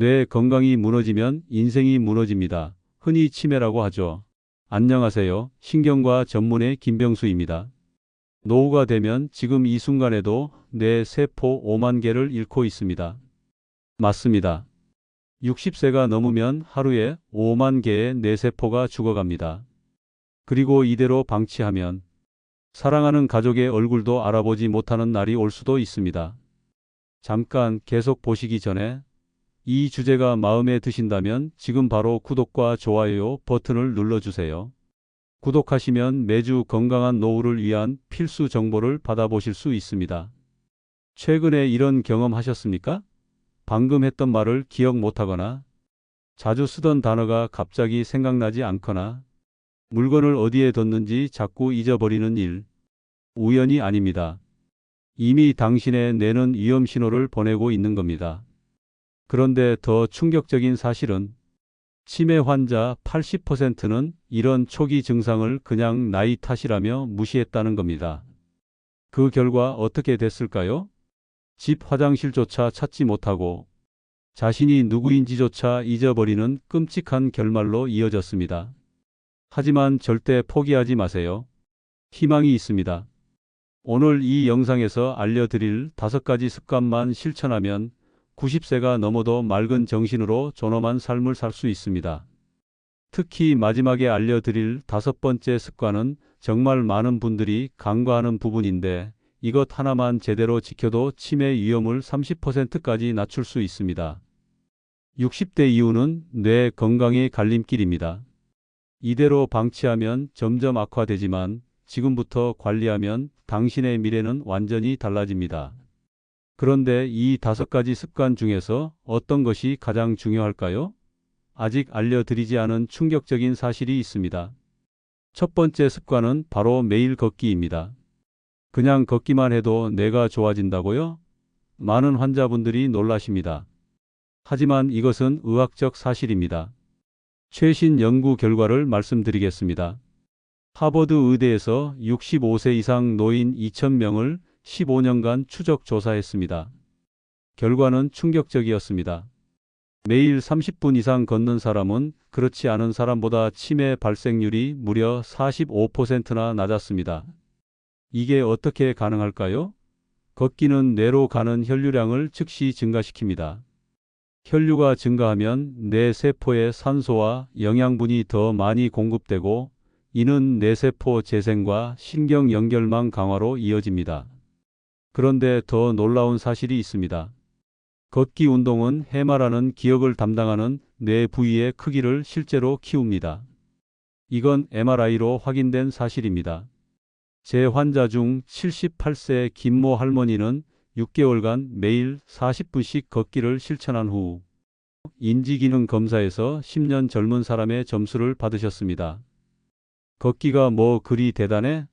뇌 건강이 무너지면 인생이 무너집니다. 흔히 치매라고 하죠. 안녕하세요. 신경과 전문의 김병수입니다. 노후가 되면 지금 이 순간에도 뇌 세포 5만 개를 잃고 있습니다. 맞습니다. 60세가 넘으면 하루에 5만 개의 뇌세포가 죽어갑니다. 그리고 이대로 방치하면 사랑하는 가족의 얼굴도 알아보지 못하는 날이 올 수도 있습니다. 잠깐 계속 보시기 전에 이 주제가 마음에 드신다면 지금 바로 구독과 좋아요 버튼을 눌러주세요. 구독하시면 매주 건강한 노후를 위한 필수 정보를 받아보실 수 있습니다. 최근에 이런 경험 하셨습니까? 방금 했던 말을 기억 못하거나 자주 쓰던 단어가 갑자기 생각나지 않거나 물건을 어디에 뒀는지 자꾸 잊어버리는 일. 우연이 아닙니다. 이미 당신의 뇌는 위험 신호를 보내고 있는 겁니다. 그런데 더 충격적인 사실은 치매 환자 80%는 이런 초기 증상을 그냥 나이 탓이라며 무시했다는 겁니다. 그 결과 어떻게 됐을까요? 집 화장실조차 찾지 못하고 자신이 누구인지조차 잊어버리는 끔찍한 결말로 이어졌습니다. 하지만 절대 포기하지 마세요. 희망이 있습니다. 오늘 이 영상에서 알려드릴 다섯 가지 습관만 실천하면 90세가 넘어도 맑은 정신으로 존엄한 삶을 살 수 있습니다. 특히 마지막에 알려드릴 다섯 번째 습관은 정말 많은 분들이 간과하는 부분인데 이것 하나만 제대로 지켜도 치매 위험을 30%까지 낮출 수 있습니다. 60대 이후는 뇌 건강의 갈림길입니다. 이대로 방치하면 점점 악화되지만 지금부터 관리하면 당신의 미래는 완전히 달라집니다. 그런데 이 다섯 가지 습관 중에서 어떤 것이 가장 중요할까요? 아직 알려드리지 않은 충격적인 사실이 있습니다. 첫 번째 습관은 바로 매일 걷기입니다. 그냥 걷기만 해도 뇌가 좋아진다고요? 많은 환자분들이 놀라십니다. 하지만 이것은 의학적 사실입니다. 최신 연구 결과를 말씀드리겠습니다. 하버드 의대에서 65세 이상 노인 2,000명을 15년간 추적 조사했습니다. 결과는 충격적이었습니다. 매일 30분 이상 걷는 사람은 그렇지 않은 사람보다 치매 발생률이 무려 45%나 낮았습니다. 이게 어떻게 가능할까요? 걷기는 뇌로 가는 혈류량을 즉시 증가시킵니다. 혈류가 증가하면 뇌 세포에 산소와 영양분이 더 많이 공급되고 이는 뇌세포 재생과 신경 연결망 강화로 이어집니다. 그런데 더 놀라운 사실이 있습니다. 걷기 운동은 해마라는 기억을 담당하는 뇌 부위의 크기를 실제로 키웁니다. 이건 MRI로 확인된 사실입니다. 제 환자 중 78세 김모 할머니는 6개월간 매일 40분씩 걷기를 실천한 후 인지기능 검사에서 10년 젊은 사람의 점수를 받으셨습니다. 걷기가 뭐 그리 대단해?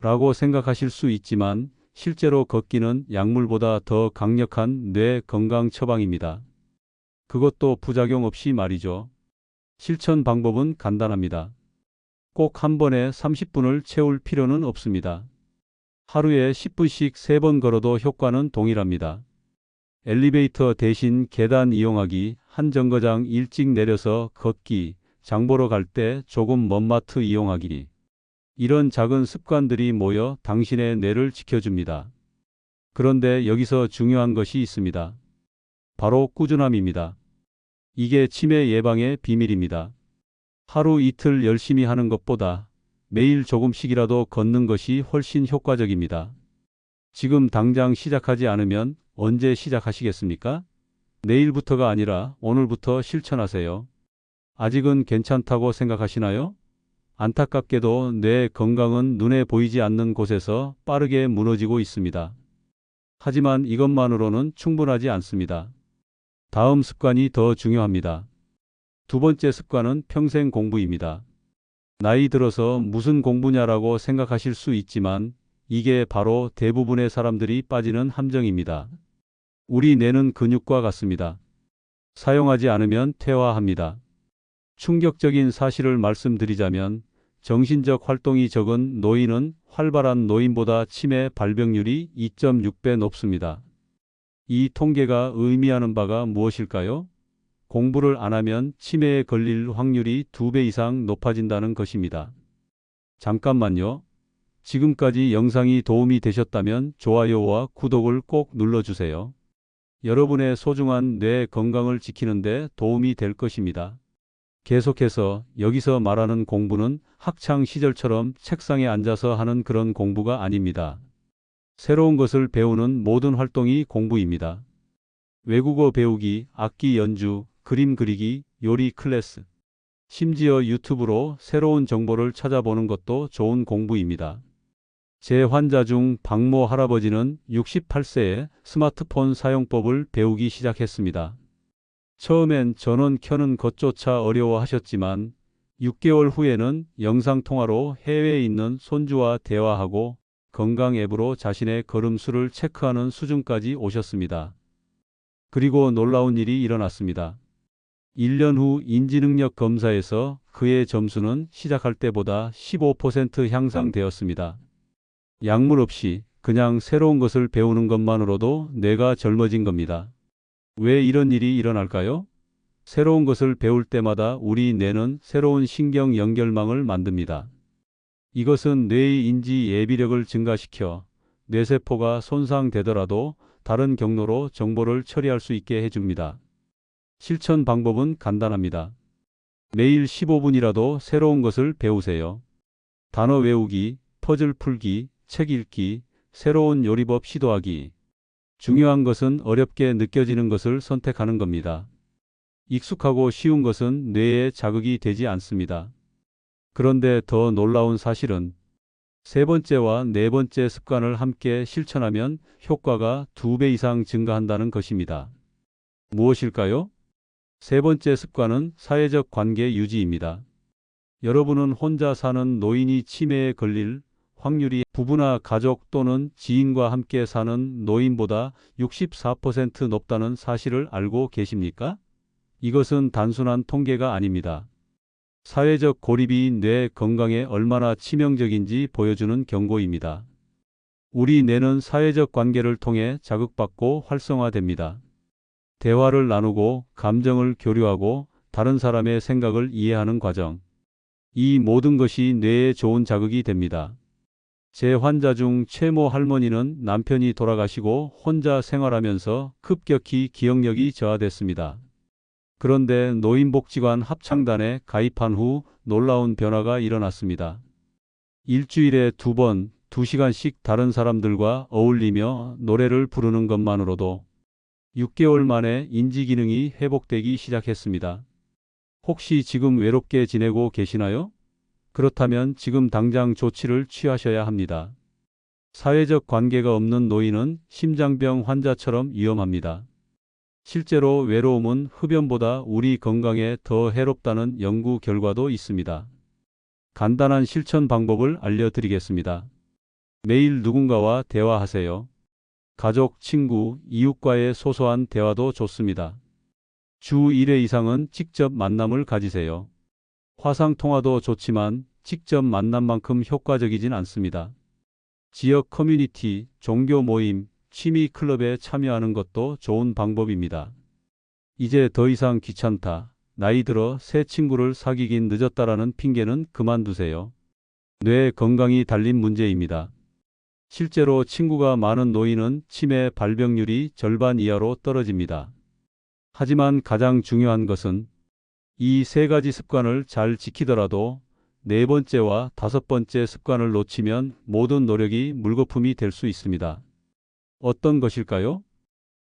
라고 생각하실 수 있지만 실제로 걷기는 약물보다 더 강력한 뇌 건강 처방입니다. 그것도 부작용 없이 말이죠. 실천 방법은 간단합니다. 꼭 한 번에 30분을 채울 필요는 없습니다. 하루에 10분씩 3번 걸어도 효과는 동일합니다. 엘리베이터 대신 계단 이용하기, 한 정거장 일찍 내려서 걷기, 장 보러 갈 때 조금 먼 마트 이용하기. 이런 작은 습관들이 모여 당신의 뇌를 지켜줍니다. 그런데 여기서 중요한 것이 있습니다. 바로 꾸준함입니다. 이게 치매 예방의 비밀입니다. 하루 이틀 열심히 하는 것보다 매일 조금씩이라도 걷는 것이 훨씬 효과적입니다. 지금 당장 시작하지 않으면 언제 시작하시겠습니까? 내일부터가 아니라 오늘부터 실천하세요. 아직은 괜찮다고 생각하시나요? 안타깝게도 뇌 건강은 눈에 보이지 않는 곳에서 빠르게 무너지고 있습니다. 하지만 이것만으로는 충분하지 않습니다. 다음 습관이 더 중요합니다. 두 번째 습관은 평생 공부입니다. 나이 들어서 무슨 공부냐라고 생각하실 수 있지만 이게 바로 대부분의 사람들이 빠지는 함정입니다. 우리 뇌는 근육과 같습니다. 사용하지 않으면 퇴화합니다. 충격적인 사실을 말씀드리자면 정신적 활동이 적은 노인은 활발한 노인보다 치매 발병률이 2.6배 높습니다. 이 통계가 의미하는 바가 무엇일까요? 공부를 안 하면 치매에 걸릴 확률이 두배 이상 높아진다는 것입니다. 잠깐만요. 지금까지 영상이 도움이 되셨다면 좋아요와 구독을 꼭 눌러주세요. 여러분의 소중한 뇌 건강을 지키는데 도움이 될 것입니다. 계속해서 여기서 말하는 공부는 학창 시절처럼 책상에 앉아서 하는 그런 공부가 아닙니다. 새로운 것을 배우는 모든 활동이 공부입니다. 외국어 배우기, 악기 연주, 그림 그리기, 요리 클래스. 심지어 유튜브로 새로운 정보를 찾아보는 것도 좋은 공부입니다. 제 환자 중 박모 할아버지는 68세에 스마트폰 사용법을 배우기 시작했습니다. 처음엔 전원 켜는 것조차 어려워하셨지만 6개월 후에는 영상통화로 해외에 있는 손주와 대화하고 건강 앱으로 자신의 걸음수를 체크하는 수준까지 오셨습니다. 그리고 놀라운 일이 일어났습니다. 1년 후 인지능력 검사에서 그의 점수는 시작할 때보다 15% 향상되었습니다. 약물 없이 그냥 새로운 것을 배우는 것만으로도 뇌가 젊어진 겁니다. 왜 이런 일이 일어날까요? 새로운 것을 배울 때마다 우리 뇌는 새로운 신경 연결망을 만듭니다. 이것은 뇌의 인지 예비력을 증가시켜 뇌세포가 손상되더라도 다른 경로로 정보를 처리할 수 있게 해줍니다. 실천 방법은 간단합니다. 매일 15분이라도 새로운 것을 배우세요. 단어 외우기, 퍼즐 풀기, 책 읽기, 새로운 요리법 시도하기. 중요한 것은 어렵게 느껴지는 것을 선택하는 겁니다. 익숙하고 쉬운 것은 뇌에 자극이 되지 않습니다. 그런데 더 놀라운 사실은 세 번째와 네 번째 습관을 함께 실천하면 효과가 두 배 이상 증가한다는 것입니다. 무엇일까요? 세 번째 습관은 사회적 관계 유지입니다. 여러분은 혼자 사는 노인이 치매에 걸릴 확률이 부부나 가족 또는 지인과 함께 사는 노인보다 64% 높다는 사실을 알고 계십니까? 이것은 단순한 통계가 아닙니다. 사회적 고립이 뇌 건강에 얼마나 치명적인지 보여주는 경고입니다. 우리 뇌는 사회적 관계를 통해 자극받고 활성화됩니다. 대화를 나누고 감정을 교류하고 다른 사람의 생각을 이해하는 과정. 이 모든 것이 뇌에 좋은 자극이 됩니다. 제 환자 중 최모 할머니는 남편이 돌아가시고 혼자 생활하면서 급격히 기억력이 저하됐습니다. 그런데 노인복지관 합창단에 가입한 후 놀라운 변화가 일어났습니다. 일주일에 두 번, 두 시간씩 다른 사람들과 어울리며 노래를 부르는 것만으로도 6개월 만에 인지 기능이 회복되기 시작했습니다. 혹시 지금 외롭게 지내고 계시나요? 그렇다면 지금 당장 조치를 취하셔야 합니다. 사회적 관계가 없는 노인은 심장병 환자처럼 위험합니다. 실제로 외로움은 흡연보다 우리 건강에 더 해롭다는 연구 결과도 있습니다. 간단한 실천 방법을 알려드리겠습니다. 매일 누군가와 대화하세요. 가족, 친구, 이웃과의 소소한 대화도 좋습니다. 주 1회 이상은 직접 만남을 가지세요. 화상통화도 좋지만 직접 만남만큼 효과적이진 않습니다. 지역 커뮤니티, 종교 모임, 취미 클럽에 참여하는 것도 좋은 방법입니다. 이제 더 이상 귀찮다. 나이 들어 새 친구를 사귀긴 늦었다라는 핑계는 그만두세요. 뇌 건강이 달린 문제입니다. 실제로 친구가 많은 노인은 치매 발병률이 절반 이하로 떨어집니다. 하지만 가장 중요한 것은 이 세 가지 습관을 잘 지키더라도 네 번째와 다섯 번째 습관을 놓치면 모든 노력이 물거품이 될 수 있습니다. 어떤 것일까요?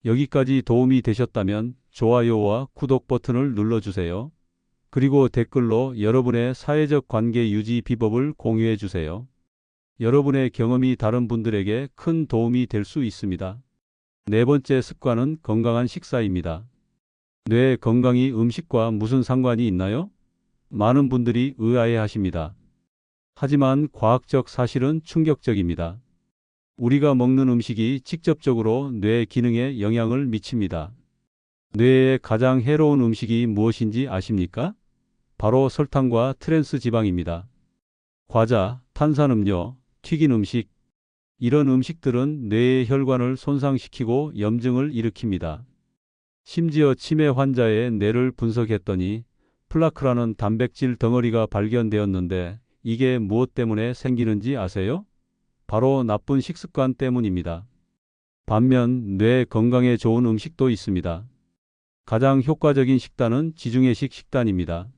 여기까지 도움이 되셨다면 좋아요와 구독 버튼을 눌러주세요. 그리고 댓글로 여러분의 사회적 관계 유지 비법을 공유해 주세요. 여러분의 경험이 다른 분들에게 큰 도움이 될 수 있습니다. 네 번째 습관은 건강한 식사입니다. 뇌 건강이 음식과 무슨 상관이 있나요? 많은 분들이 의아해 하십니다. 하지만 과학적 사실은 충격적입니다. 우리가 먹는 음식이 직접적으로 뇌 기능에 영향을 미칩니다. 뇌에 가장 해로운 음식이 무엇인지 아십니까? 바로 설탕과 트랜스 지방입니다. 과자, 탄산음료, 튀긴 음식, 이런 음식들은 뇌의 혈관을 손상시키고 염증을 일으킵니다. 심지어 치매 환자의 뇌를 분석했더니 플라크라는 단백질 덩어리가 발견되었는데 이게 무엇 때문에 생기는지 아세요? 바로 나쁜 식습관 때문입니다. 반면 뇌 건강에 좋은 음식도 있습니다. 가장 효과적인 식단은 지중해식 식단입니다.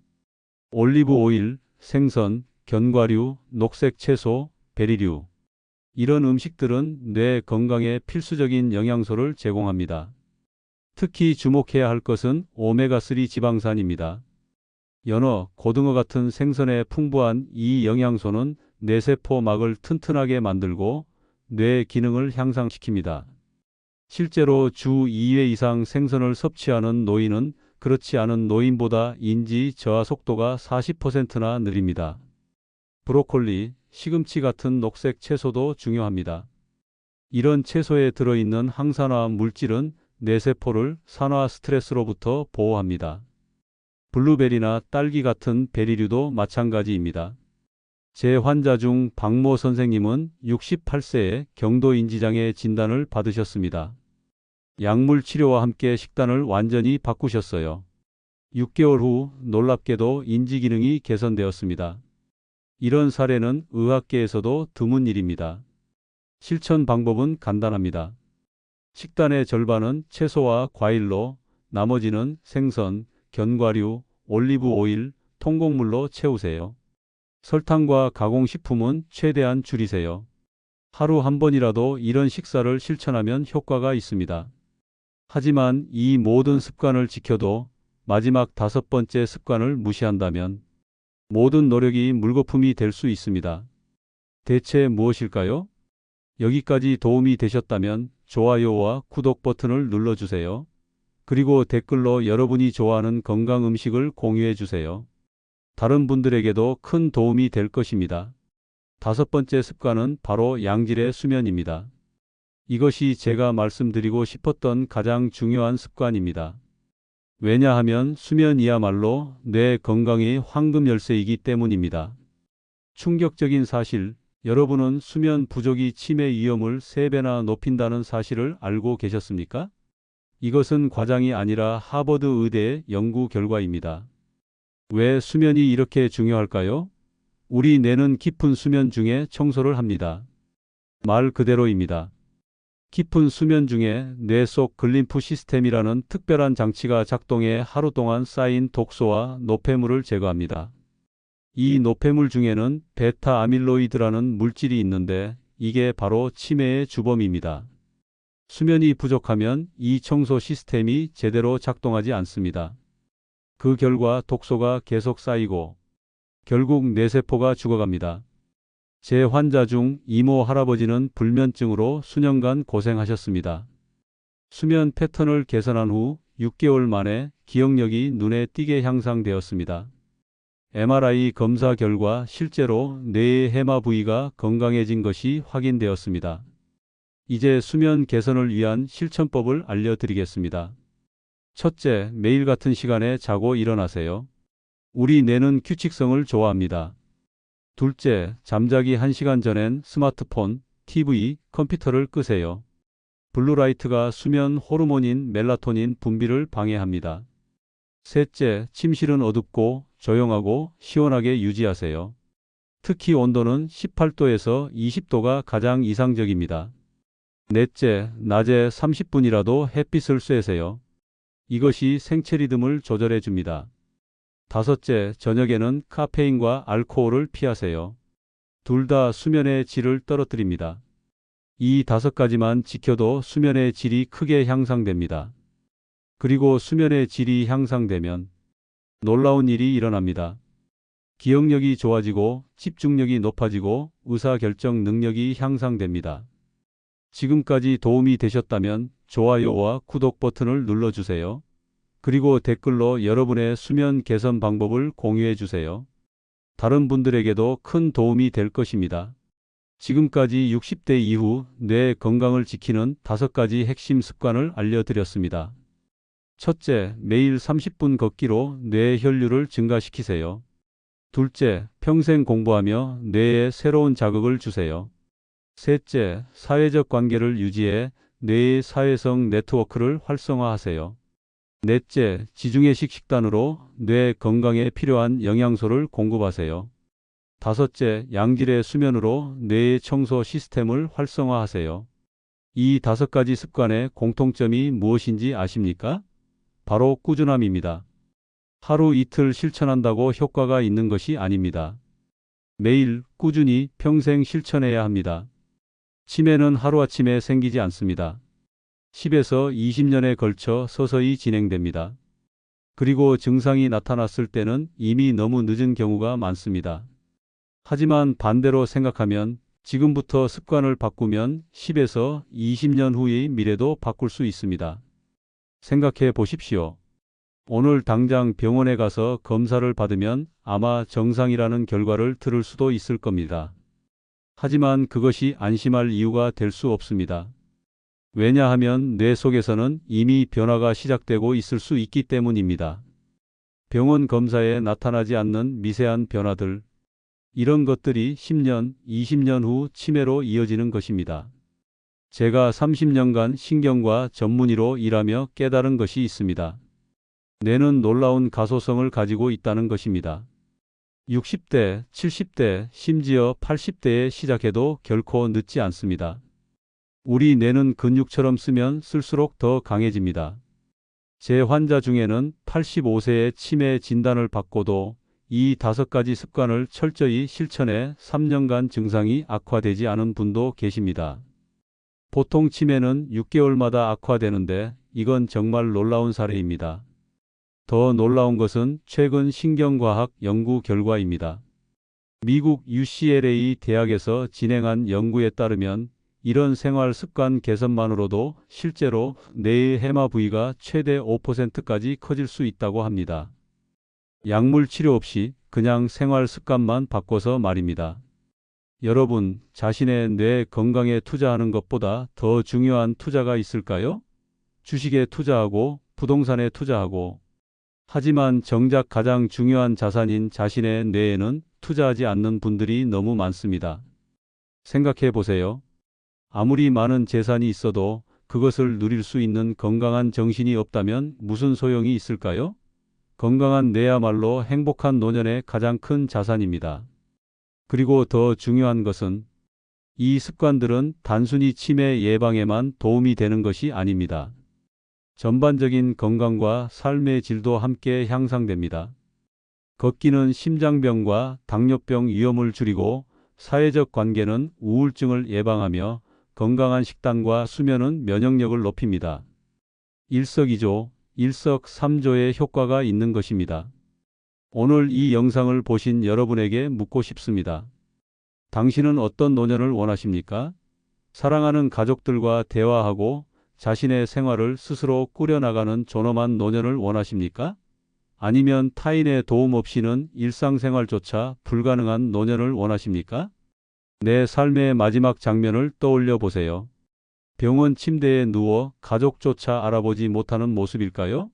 올리브 오일, 생선, 견과류, 녹색 채소, 베리류. 이런 음식들은 뇌 건강에 필수적인 영양소를 제공합니다. 특히 주목해야 할 것은 오메가3 지방산입니다. 연어, 고등어 같은 생선에 풍부한 이 영양소는 뇌세포막을 튼튼하게 만들고 뇌 기능을 향상시킵니다. 실제로 주 2회 이상 생선을 섭취하는 노인은 그렇지 않은 노인보다 인지 저하 속도가 40%나 느립니다. 브로콜리, 시금치 같은 녹색 채소도 중요합니다. 이런 채소에 들어있는 항산화 물질은 뇌세포를 산화 스트레스로부터 보호합니다. 블루베리나 딸기 같은 베리류도 마찬가지입니다. 제 환자 중 박모 선생님은 68세에 경도 인지장애 진단을 받으셨습니다. 약물 치료와 함께 식단을 완전히 바꾸셨어요. 6개월 후 놀랍게도 인지 기능이 개선되었습니다. 이런 사례는 의학계에서도 드문 일입니다. 실천 방법은 간단합니다. 식단의 절반은 채소와 과일로, 나머지는 생선, 견과류, 올리브 오일, 통곡물로 채우세요. 설탕과 가공식품은 최대한 줄이세요. 하루 한 번이라도 이런 식사를 실천하면 효과가 있습니다. 하지만 이 모든 습관을 지켜도 마지막 다섯 번째 습관을 무시한다면 모든 노력이 물거품이 될 수 있습니다. 대체 무엇일까요? 여기까지 도움이 되셨다면 좋아요와 구독 버튼을 눌러주세요. 그리고 댓글로 여러분이 좋아하는 건강 음식을 공유해 주세요. 다른 분들에게도 큰 도움이 될 것입니다. 다섯 번째 습관은 바로 양질의 수면입니다. 이것이 제가 말씀드리고 싶었던 가장 중요한 습관입니다. 왜냐하면 수면이야말로 뇌 건강의 황금 열쇠이기 때문입니다. 충격적인 사실, 여러분은 수면 부족이 치매 위험을 3배나 높인다는 사실을 알고 계셨습니까? 이것은 과장이 아니라 하버드 의대의 연구 결과입니다. 왜 수면이 이렇게 중요할까요? 우리 뇌는 깊은 수면 중에 청소를 합니다. 말 그대로입니다. 깊은 수면 중에 뇌 속 글림프 시스템이라는 특별한 장치가 작동해 하루 동안 쌓인 독소와 노폐물을 제거합니다. 이 노폐물 중에는 베타 아밀로이드라는 물질이 있는데 이게 바로 치매의 주범입니다. 수면이 부족하면 이 청소 시스템이 제대로 작동하지 않습니다. 그 결과 독소가 계속 쌓이고 결국 뇌세포가 죽어갑니다. 제 환자 중 이모 할아버지는 불면증으로 수년간 고생하셨습니다. 수면 패턴을 개선한 후 6개월 만에 기억력이 눈에 띄게 향상되었습니다. MRI 검사 결과 실제로 뇌의 해마 부위가 건강해진 것이 확인되었습니다. 이제 수면 개선을 위한 실천법을 알려드리겠습니다. 첫째, 매일 같은 시간에 자고 일어나세요. 우리 뇌는 규칙성을 좋아합니다. 둘째, 잠자기 1시간 전엔 스마트폰, TV, 컴퓨터를 끄세요. 블루라이트가 수면 호르몬인 멜라토닌 분비를 방해합니다. 셋째, 침실은 어둡고 조용하고 시원하게 유지하세요. 특히 온도는 18도에서 20도가 가장 이상적입니다. 넷째, 낮에 30분이라도 햇빛을 쐬세요. 이것이 생체 리듬을 조절해 줍니다. 다섯째, 저녁에는 카페인과 알코올을 피하세요. 둘 다 수면의 질을 떨어뜨립니다. 이 다섯 가지만 지켜도 수면의 질이 크게 향상됩니다. 그리고 수면의 질이 향상되면 놀라운 일이 일어납니다. 기억력이 좋아지고 집중력이 높아지고 의사결정 능력이 향상됩니다. 지금까지 도움이 되셨다면 좋아요와 구독 버튼을 눌러주세요. 그리고 댓글로 여러분의 수면 개선 방법을 공유해 주세요. 다른 분들에게도 큰 도움이 될 것입니다. 지금까지 60대 이후 뇌 건강을 지키는 다섯 가지 핵심 습관을 알려드렸습니다. 첫째, 매일 30분 걷기로 뇌 혈류를 증가시키세요. 둘째, 평생 공부하며 뇌에 새로운 자극을 주세요. 셋째, 사회적 관계를 유지해 뇌의 사회성 네트워크를 활성화하세요. 넷째, 지중해식 식단으로 뇌 건강에 필요한 영양소를 공급하세요. 다섯째, 양질의 수면으로 뇌의 청소 시스템을 활성화하세요. 이 다섯 가지 습관의 공통점이 무엇인지 아십니까? 바로 꾸준함입니다. 하루 이틀 실천한다고 효과가 있는 것이 아닙니다. 매일 꾸준히 평생 실천해야 합니다. 치매는 하루아침에 생기지 않습니다. 10에서 20년에 걸쳐 서서히 진행됩니다. 그리고 증상이 나타났을 때는 이미 너무 늦은 경우가 많습니다. 하지만 반대로 생각하면 지금부터 습관을 바꾸면 10에서 20년 후의 미래도 바꿀 수 있습니다. 생각해 보십시오. 오늘 당장 병원에 가서 검사를 받으면 아마 정상이라는 결과를 들을 수도 있을 겁니다. 하지만 그것이 안심할 이유가 될 수 없습니다. 왜냐하면 뇌 속에서는 이미 변화가 시작되고 있을 수 있기 때문입니다. 병원 검사에 나타나지 않는 미세한 변화들, 이런 것들이 10년, 20년 후 치매로 이어지는 것입니다. 제가 30년간 신경과 전문의로 일하며 깨달은 것이 있습니다. 뇌는 놀라운 가소성을 가지고 있다는 것입니다. 60대, 70대, 심지어 80대에 시작해도 결코 늦지 않습니다. 우리 뇌는 근육처럼 쓰면 쓸수록 더 강해집니다. 제 환자 중에는 85세에 치매 진단을 받고도 이 다섯 가지 습관을 철저히 실천해 3년간 증상이 악화되지 않은 분도 계십니다. 보통 치매는 6개월마다 악화되는데 이건 정말 놀라운 사례입니다. 더 놀라운 것은 최근 신경과학 연구 결과입니다. 미국 UCLA 대학에서 진행한 연구에 따르면 이런 생활 습관 개선만으로도 실제로 뇌의 해마 부위가 최대 5%까지 커질 수 있다고 합니다. 약물 치료 없이 그냥 생활 습관만 바꿔서 말입니다. 여러분, 자신의 뇌 건강에 투자하는 것보다 더 중요한 투자가 있을까요? 주식에 투자하고 부동산에 투자하고 하지만 정작 가장 중요한 자산인 자신의 뇌에는 투자하지 않는 분들이 너무 많습니다. 생각해 보세요. 아무리 많은 재산이 있어도 그것을 누릴 수 있는 건강한 정신이 없다면 무슨 소용이 있을까요? 건강한 뇌야말로 행복한 노년의 가장 큰 자산입니다. 그리고 더 중요한 것은 이 습관들은 단순히 치매 예방에만 도움이 되는 것이 아닙니다. 전반적인 건강과 삶의 질도 함께 향상됩니다. 걷기는 심장병과 당뇨병 위험을 줄이고 사회적 관계는 우울증을 예방하며 건강한 식단과 수면은 면역력을 높입니다. 일석이조, 일석삼조의 효과가 있는 것입니다. 오늘 이 영상을 보신 여러분에게 묻고 싶습니다. 당신은 어떤 노년을 원하십니까? 사랑하는 가족들과 대화하고 자신의 생활을 스스로 꾸려나가는 존엄한 노년을 원하십니까? 아니면 타인의 도움 없이는 일상생활조차 불가능한 노년을 원하십니까? 내 삶의 마지막 장면을 떠올려 보세요. 병원 침대에 누워 가족조차 알아보지 못하는 모습일까요?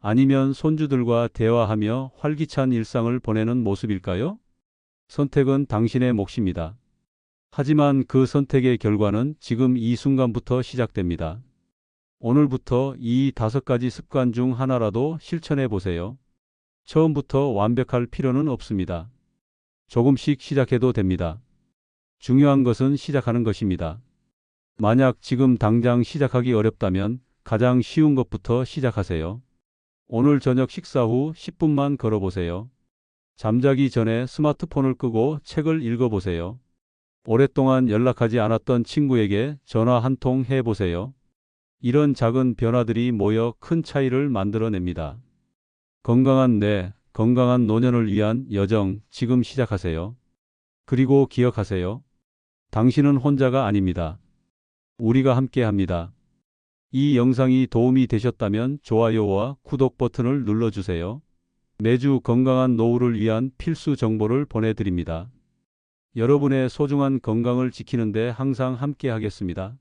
아니면 손주들과 대화하며 활기찬 일상을 보내는 모습일까요? 선택은 당신의 몫입니다. 하지만 그 선택의 결과는 지금 이 순간부터 시작됩니다. 오늘부터 이 다섯 가지 습관 중 하나라도 실천해 보세요. 처음부터 완벽할 필요는 없습니다. 조금씩 시작해도 됩니다. 중요한 것은 시작하는 것입니다. 만약 지금 당장 시작하기 어렵다면 가장 쉬운 것부터 시작하세요. 오늘 저녁 식사 후 10분만 걸어보세요. 잠자기 전에 스마트폰을 끄고 책을 읽어보세요. 오랫동안 연락하지 않았던 친구에게 전화 한 통 해보세요. 이런 작은 변화들이 모여 큰 차이를 만들어냅니다. 건강한 뇌, 건강한 노년을 위한 여정 지금 시작하세요. 그리고 기억하세요. 당신은 혼자가 아닙니다. 우리가 함께 합니다. 이 영상이 도움이 되셨다면 좋아요와 구독 버튼을 눌러주세요. 매주 건강한 노후를 위한 필수 정보를 보내드립니다. 여러분의 소중한 건강을 지키는데 항상 함께 하겠습니다.